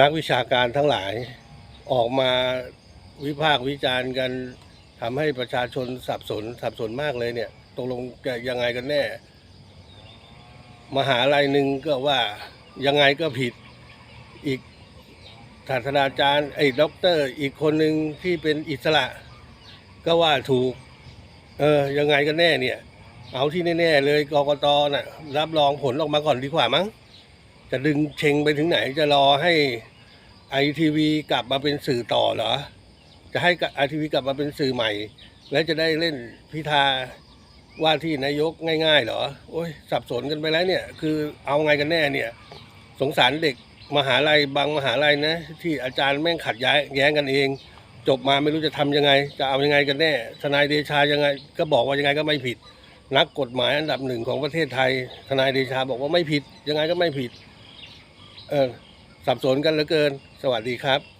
นักวิชาการทั้งหลายออกมาวิพากษ์วิจารณ์กันทำให้ประชาชนสับสนสับสนมากเลยเนี่ยตกลงจะยังไงกันแน่ มหาลัยหนึ่งก็ว่ายังไงก็ผิดอีกศาสตราจารย์ไอ้ด็อกเตอร์ อีกคนหนึ่งที่เป็นอิสระ ก็ว่าถูก เออยังไงกันแน่เนี่ย เอาที่แน่ๆเลยกกตน่ะรับรองผลออกมาก่อนดีกว่ามั้ง จะดึงเชงไปถึงไหนจะรอให้ไอทีวีกลับมาเป็นสื่อต่อเหรอ จะให้ไอทีวีกลับมาเป็นสื่อใหม่ แล้วจะได้เล่นพิธาว่าที่นายกง่ายๆเหรอ โอ้ยสับสนกันไปแล้วเนี่ย คือเอาไงกันแน่เนี่ย สงสารเด็กมหาลัยบางมหาลัยนะ ที่อาจารย์แม่งขัดย้งแย้งกันเอง จบมาไม่รู้จะทำยังไง จะเอายังไงกันแน่ทนายเดชายังไง ก็บอกว่ายังไงก็ไม่ผิด นักกฎหมายอันดับหนึ่งของประเทศไทย ทนายเดชาบอกว่าไม่ผิดยังไงก็ไม่ผิด เออสับสนกันเหลือเกิน สวัสดีครับ